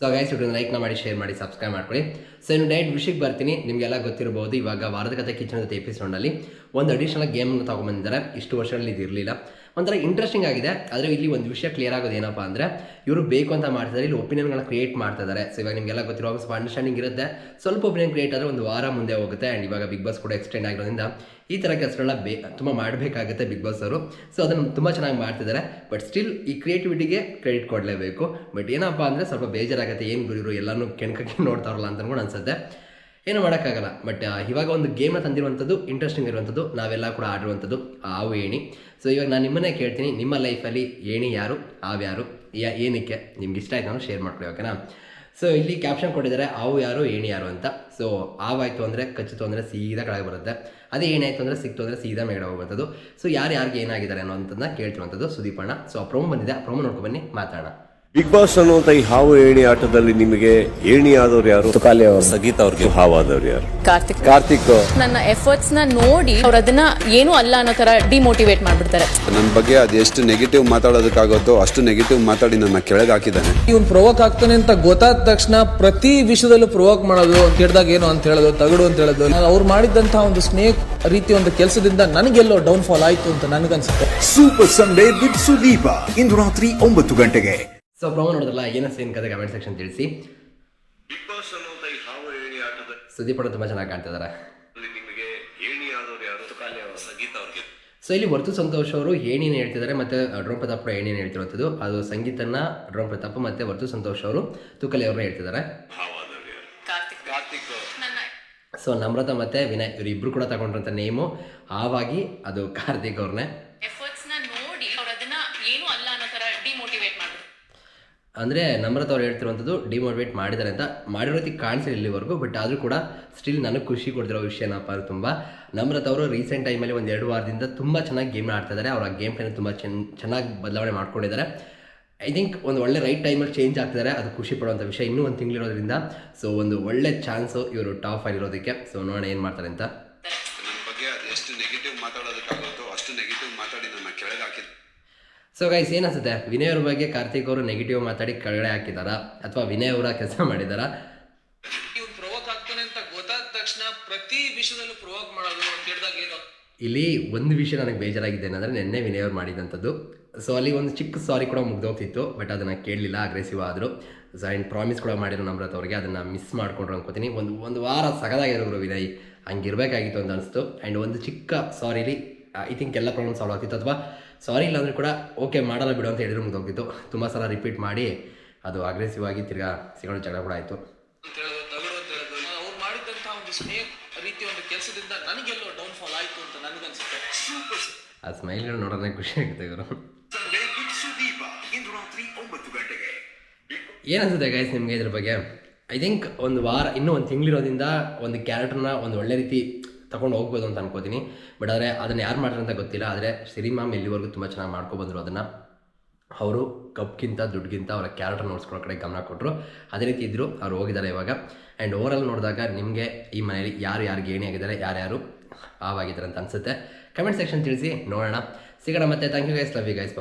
So guys video ಲೈಕ್ನ ಮಾಡಿ share ಮಾಡಿ subscribe ಮಾಡ್ಕೊಳ್ಳಿ. ಸೊ ಇನ್ನು ಡೈಟ್ ವಿಷಯಕ್ಕೆ ಬರ್ತೀನಿ. ನಿಮಗೆಲ್ಲ ಗೊತ್ತಿರಬಹುದು ಇವಾಗ ವಾರದ ಕಥೆ ಕಿಚನ್ ಜೊತೆ ಎಪಿಸೋಡಲ್ಲಿ ಒಂದು ಅಡಿಷನಲ್ ಗೇಮ್ನ ತೊಗೊಂಬಂದಿದ್ದಾರೆ. ಇಷ್ಟು ವರ್ಷಗಳಲ್ಲಿ ಇದು ಇರಲಿಲ್ಲ ಒಂಥರ ಇಂಟ್ರೆಸ್ಟಿಂಗ್ ಆಗಿದೆ. ಆದರೆ ಇಲ್ಲಿ ಒಂದು ವಿಷಯ ಕ್ಲಿಯರ್ ಆಗೋದು ಏನಪ್ಪ ಅಂದರೆ, ಇವರು ಬೇಕು ಅಂತ ಮಾಡ್ತಿದ್ದಾರೆ ಇಲ್ಲಿ ಒಪಿನಿಯನ್ಗಳನ್ನ ಕ್ರಿಯೇಟ್ ಮಾಡ್ತಾ ಇದ್ದಾರೆ ಸೊ ಇವಾಗ ನಿಮಗೆಲ್ಲ ಗೊತ್ತಿರೋ ಸ್ವಲ್ಪ ಅಂಡರ್ಸ್ಟ್ಯಾಂಡಿಂಗ್ ಇರುತ್ತೆ. ಸ್ವಲ್ಪ ಒಪಿನಿಯನ್ ಕ್ರಿಯೇಟ್ ಆದರೆ ಒಂದು ವಾರ ಮುಂದೆ ಹೋಗುತ್ತೆ ಆ್ಯಂಡ್ ಇವಾಗ ಬಿಗ್ ಬಾಸ್ ಕೂಡ ಎಕ್ಸ್ಟೆಂಡ್ ಆಗಿರೋದ್ರಿಂದ ಈ ಥರ ಕೆಲಸಗಳನ್ನ ಬೇ, ತುಂಬ ಮಾಡಬೇಕಾಗುತ್ತೆ ಬಿಗ್ ಬಾಸ್ ಅವರು. ಸೊ ಅದನ್ನು ತುಂಬ ಚೆನ್ನಾಗಿ ಮಾಡ್ತಿದ್ದಾರೆ ಬಟ್ ಸ್ಟಿಲ್ ಈ ಕ್ರಿಯೇಟಿವಿಟಿಗೆ ಕ್ರೆಡಿಟ್ ಕೊಡಲೇಬೇಕು. ಬಟ್ ಏನಪ್ಪ ಅಂದರೆ ಸ್ವಲ್ಪ ಬೇಜಾರಾಗುತ್ತೆ. ಏನು ಗುರಿರು ಎಲ್ಲನೂ ಕೆಣಕಕ್ಕೆ ನೋಡ್ತಾರಲ್ಲ ಅಂತ ಅನ್ಸುತ್ತೆ. ಏನು ಮಾಡೋಕ್ಕಾಗಲ್ಲ ಬಟ್ ಇವಾಗ ಒಂದು ಗೇಮ್ನ ತಂದಿರುವಂಥದ್ದು ಇಂಟ್ರೆಸ್ಟಿಂಗ್ ಇರುವಂಥದ್ದು, ನಾವೆಲ್ಲ ಕೂಡ ಆಡಿರುವಂಥದ್ದು ಹಾವು ಏಣಿ. ಸೊ ಇವಾಗ ನಾನು ನಿಮ್ಮನ್ನೇ ಕೇಳ್ತೀನಿ, ನಿಮ್ಮ ಲೈಫಲ್ಲಿ ಏಣಿ ಯಾರು ಆವ್ಯಾರು ಯಾ, ಏನಕ್ಕೆ? ನಿಮ್ಗೆ ಇಷ್ಟ ಆಯ್ತು ನಾನು ಶೇರ್ ಮಾಡ್ಕೊಳ್ಳಿ ಓಕೆನಾ ಸೊ ಇಲ್ಲಿ ಕ್ಯಾಪ್ಷನ್ ಕೊಟ್ಟಿದ್ದಾರೆ ಹಾವು ಯಾರು, ಏಣಿ ಯಾರು ಅಂತ. ಸೊ ಹಾವಾಯಿತು ಅಂದರೆ, ಕಚ್ಚಿತು ಅಂದರೆ ಸೀದಾ ಕೆಳಗೆ ಬರುತ್ತೆ. ಅದೇ ಏನಾಯಿತು ಅಂದರೆ ಸಿಕ್ತು ಅಂದರೆ ಸೀದಾ ಮೇಡ ಹೋಗುವಂಥದ್ದು ಸೊ ಯಾರು ಯಾರಿಗೆ ಏನಾಗಿದ್ದಾರೆ ಅನ್ನೋಂಥದ್ದನ್ನ ಕೇಳ್ತಿರುವಂಥದ್ದು ಸುದೀಪಣ್ಣ. ಸೊ ಆ ಪ್ರೋಮೋ ಬಂದಿದೆ, ಆ ಪ್ರೋಮೋ ನೋಡ್ಕೊಂಡು ಬನ್ನಿ, ಮಾತಾಡೋಣ. ಬಿಗ್ ಬಾಸ್ ಅನ್ನುವಂತ ಈ ಹಾವು ಏಣಿ ಆಟದಲ್ಲಿ ನಿಮಗೆ ಏಣಿ ಆದವ್ರು ಯಾರು? ತುಕಾಲಿ ಅವರು. ಸಂಗೀತ ಅವ್ರಿಗೆ ಹಾವಾದವ್ರು ಯಾರು? ಕಾರ್ತಿಕ್. ಕಾರ್ತಿಕ್. ನನ್ನ ಎಫರ್ಟ್ಸ್ನ ನೋಡಿ ಅವ್ರ ಅದನ್ನ ಏನು ಅಲ್ಲ ಅನ್ನೋ ತರ ಡಿಮೋಟಿವೇಟ್ ಮಾಡ್ಬಿಡ್ತಾರೆ. ನನ್ನ ಬಗ್ಗೆ ಅದು ಎಷ್ಟು ನೆಗೆಟಿವ್ ಮಾತಾಡೋದಕ್ಕಾಗುತ್ತೋ ಅಷ್ಟು ನೆಗೆಟಿವ್ ಮಾತಾಡಿ ನನ್ನ ಕೆಳಗೆ ಹಾಕಿದ್ದಾನೆ. ಇವ್ನು ಪ್ರೊವೋಕ್ ಆಗ್ತಾನೆ ಅಂತ ಗೊತ್ತಾದ ತಕ್ಷಣ ಪ್ರತಿ ವಿಷಯದಲ್ಲೂ ಪ್ರೊವೋಕ್ ಮಾಡೋದು ಕೆಡ್ದಾಗ ಏನು ಅಂತ ಹೇಳೋದು ತಗಡು ಅಂತ ಹೇಳೋದು. ಅವ್ರು ಮಾಡಿದಂತಹ ಒಂದು ಸ್ನೇಕ್ ರೀತಿ ಒಂದು ಕೆಲಸದಿಂದ ನನಗೆಲ್ಲೋ ಡೌನ್ ಫಾಲ್ ಆಯ್ತು ಅಂತ ನನಗನ್ಸುತ್ತೆ. ಸೂಪರ್ ಸಂಡೇ ವಿತ್ ಸುದೀಪ ಇಂದು ರಾತ್ರಿ ಒಂಬತ್ತು ಗಂಟೆಗೆ. ಸೊ ಪ್ರೋಮೋ ನೋಡಿದ್ರಲ್ಲ ಏನೋ ಸೇನ್ ಕತೆ ಕಮೆಂಟ್ ಸೆಕ್ಷನ್ ತಿಳಿಸಿ. ಬಿಗ್ ಬಾಸ್ ಅನ್ನುವಂತ ಈ ಹಾವು ಏಣಿ ಆಟದಲ್ಲಿ ಸುದೀಪ್ ಅವರು ತುಂಬ ಚೆನ್ನಾಗಿ ಕಾಣ್ತಿದ್ದಾರೆ ನಿಮಗೆ ಏಣಿ ಆದವ್ರು ಯಾರು? ತುಕಾಲಿ ಅವರು ಸಂಗೀತ ಅವ್ರಿಗೆ. ಸೊ ಇಲ್ಲಿ ವರ್ತು ಸಂತೋಷ್ ಅವರು ಏನೇನು ಹೇಳ್ತಿದ್ದಾರೆ ಮತ್ತೆ ಡ್ರೋಮ್ ಪ್ರತಾಪ್ ಕೂಡ ಏನೇನು ಹೇಳ್ತಿರೋದು ಅದು ಸಂಗೀತನ ಡ್ರೋಮ್ ಪ್ರತಾಪ್ ಮತ್ತೆ ವರ್ತು ಸಂತೋಷ್ ಅವರು ತುಕಲಿ ಅವ್ರನ್ನ ಹೇಳ್ತಿದ್ದಾರೆ ಸೊ ನಮ್ರತ ಮತ್ತೆ ವಿನಯ್ ಇವರಿಬ್ಬರು ಕೂಡ ತಗೊಂಡ್ರಂಥ ನೇಮು. ಆವಾಗಿ ಅದು ಕಾರ್ತಿಕ್ ಅವ್ರನ್ನೇ ಎಫರ್ಟ್ಸ್ನ ನೋಡಿ ಅವ್ರು ಅದನ್ನ ಏನು ಅಲ್ಲ ಅನ್ನೋ ತರ ಡಿಮೋಟಿವೇಟ್ ಮಾಡ್ಬಿಡ್ತಾರೆ ಅಂದರೆ ನಮ್ರತ ಅವ್ರು ಹೇಳ್ತಿರುವಂಥದ್ದು ಡಿಮೋಟಿವೇಟ್ ಮಾಡಿದ್ದಾರೆ ಅಂತ ಮಾಡಿರೋ ರೀತಿ ಕಾಣಿಸಿಲ್ಲ ಇಲ್ಲಿವರೆಗೂ ಬಟ್ ಆದರೂ ಕೂಡ ಸ್ಟಿಲ್ ನನಗೆ ಖುಷಿ ಕೊಡ್ತಿರೋ ವಿಷಯ ಅದು ತುಂಬ ನಮ್ರತ ಅವರು ರೀಸೆಂಟ್ ಟೈಮಲ್ಲಿ ಒಂದು ಎರಡು ವಾರದಿಂದ ತುಂಬ ಚೆನ್ನಾಗಿ ಗೇಮ್ ಆಡ್ತಾ ಇದ್ದಾರೆ. ಅವರ ಗೇಮ್ ಪ್ಲೇನ ತುಂಬ ಚೆನ್ನ ಚೆನ್ನಾಗಿ ಬದಲಾವಣೆ ಮಾಡ್ಕೊಂಡಿದ್ದಾರೆ. ಐ ಥಿಂಕ್ ಒಂದು ಒಳ್ಳೆ ರೈಟ್ ಟೈಮಲ್ಲಿ ಚೇಂಜ್ ಆಗ್ತಿದ್ದಾರೆ ಅದು ಖುಷಿ ಪಡುವಂಥ ವಿಷಯ ಇನ್ನೂ ಒಂದು ತಿಂಗಳಿರೋದ್ರಿಂದ. ಸೊ ಒಂದು ಒಳ್ಳೆ ಚಾನ್ಸು ಇವರು ಟಾಪ್ ಆಗಿರೋದಕ್ಕೆ ಸೊ ನೋಡೋಣ ಏನು ಮಾಡ್ತಾರೆ ಅಂತ. ಬಗ್ಗೆ ಎಷ್ಟು ನೆಗೆಟಿವ್ ಮಾತಾಡೋದಕ್ಕಾಗುತ್ತೋ ಅಷ್ಟು ನೆಗೆಟಿವ್ ಮಾತಾಡಿ ನನ್ನ ಕೆಳಗೆ ಹಾಕಿದ್ದಾನೆ ಸೊ ಗೈಸ್ ಏನಿಸುತ್ತೆ ವಿನಯ್ ಅವ್ರ ಬಗ್ಗೆ ಕಾರ್ತಿಕ್ ಅವರು ನೆಗೆಟಿವ್ ಮಾತಾಡಿ ಕೆಳಗಡೆ ಹಾಕಿದಾರ? ಅಥವಾ ವಿನಯ್ ಅವರ ಕೆಲಸ ಮಾಡಿದಾರ? ಇವ್ನು ಪ್ರೊವೋಕ್ ಆಗ್ತಾನೆ ಅಂತ ಗೊತ್ತಾದ ತಕ್ಷಣ ಪ್ರತಿ ವಿಷಯದಲ್ಲೂ ಪ್ರವೋಕ್ ಮಾಡೋದು ಏನು? ಇಲ್ಲಿ ಒಂದು ವಿಷಯ ನನಗೆ ಬೇಜಾರಾಗಿದೆ ಏನಂದರೆ ನಿನ್ನೆ ವಿನಯ್ ಅವ್ರು ಮಾಡಿದಂಥದ್ದು. ಸೊ ಅಲ್ಲಿ ಒಂದು ಚಿಕ್ಕ ಸಾರಿ ಕೂಡ ಮುಗ್ದೋಗ್ತಿತ್ತು ಬಟ್ ಅದನ್ನು ಕೇಳಲಿಲ್ಲ ಅಗ್ರೆಸಿವ್ ಆದರು. ಸೊ ಆ್ಯಂಡ್ ಪ್ರಾಮಿಸ್ ಕೂಡ ಮಾಡಿದ್ರು ನಮ್ರತ್ ಅವ್ರಿಗೆ ಅದನ್ನು ಮಿಸ್ ಮಾಡ್ಕೊಂಡ್ರು ಅನ್ಕೋತೀನಿ. ಒಂದು ಒಂದು ವಾರ ಸಗದಾಗಿರೋರು ವಿನಯ್. ಹಂಗಿರಬೇಕಾಗಿತ್ತು ಅಂತ ಅನಿಸ್ತು. ಆ್ಯಂಡ್ ಒಂದು ಚಿಕ್ಕ ಸಾರಿಲಿ ಐ ಥಿಂಕ್ ಎಲ್ಲ ಪ್ರಾಬ್ಲಮ್ ಸಾಲ್ವ್ ಆಗ್ತಿತ್ತು. ಅಥವಾ ಸಾರಿ ಇಲ್ಲ ಅಂದರೆ ಕೂಡ ಓಕೆ ಮಾಡಲ್ಲ ಬಿಡು ಅಂತ ಹೇಳಿದ್ರು ಹೋಗಿತ್ತು ತುಂಬ ಸಲ ರಿಪೀಟ್ ಮಾಡಿ ಅದು ಅಗ್ರೆಸಿವ್ ಆಗಿ ತಿರ್ಗಾ ಸಿಗೋಣ ಜಗಳ ಕೂಡ ಆಯಿತು. ಅಂತ ಹೇಳೋದು ತಗಡು ಅಂತ ಅವ್ರು ಮಾಡಿದಂತಹ ಒಂದು ಸ್ನೇಕ್ ರೀತಿ ಒಂದು ಕೆಲಸದಿಂದ ನನಗೆಲ್ಲೋ ಡೌನ್ ಫಾಲ್ ಆಯ್ತು ಅಂತ ನನಗನ್ಸುತ್ತೆ. ಆ ಸ್ಮೈಲ್ಗಳು ನೋಡೋದೇ ಖುಷಿ ಆಗುತ್ತೆ ಇವರು. ಏನಿಸುತ್ತೆ ಏನನ್ಸುತ್ತೆ ಗೈಸ್ ನಿಮಗೆ ಇದ್ರ ಬಗ್ಗೆ? ಐ ಥಿಂಕ್ ಒಂದು ವಾರ ಇನ್ನೂ ಒಂದು ತಿಂಗಳಿರೋದ್ರಿಂದ ಒಂದು ಕ್ಯಾರೆಕ್ಟರ್ನ ಒಂದು ಒಳ್ಳೆ ರೀತಿ ತಗೊಂಡು ಹೋಗ್ಬೋದು ಅಂತ ಅನ್ಕೋತೀನಿ. ಬಟ್ ಆದರೆ ಅದನ್ನು ಯಾರು ಮಾಡ್ತಾರೆ ಅಂತ ಗೊತ್ತಿಲ್ಲ. ಆದರೆ ಸಿರಿಮಾಮ್ ಎಲ್ಲಿವರೆಗೂ ತುಂಬ ಚೆನ್ನಾಗಿ ಮಾಡ್ಕೊಬಂದರು ಅದನ್ನು. ಅವರು ಕಪ್ಗಿಂತ ದುಡ್ಗಿಂತ ಅವರ ಕ್ಯಾರೆಕ್ಟರ್ ನೋಡ್ಸ್ಕೊಳ್ಳೋ ಕಡೆ ಗಮನ ಕೊಟ್ಟರು ಅದೇ ರೀತಿ ಇದ್ದರು ಅವ್ರು ಹೋಗಿದ್ದಾರೆ ಇವಾಗ. ಆ್ಯಂಡ್ ಓವರಾಲ್ ನೋಡಿದಾಗ ನಿಮಗೆ ಈ ಮನೆಯಲ್ಲಿ ಯಾರು ಯಾರು ಗೇಣಿ ಆಗಿದ್ದಾರೆ ಯಾರ್ಯಾರು ಹಾವಾಗಿದ್ದಾರೆ ಅಂತ ಅನಿಸುತ್ತೆ. ಕಮೆಂಟ್ ಸೆಕ್ಷನ್ ತಿಳಿಸಿ, ನೋಡೋಣ. ಸಿಗೋಣ ಮತ್ತೆ. Thank you guys love you guys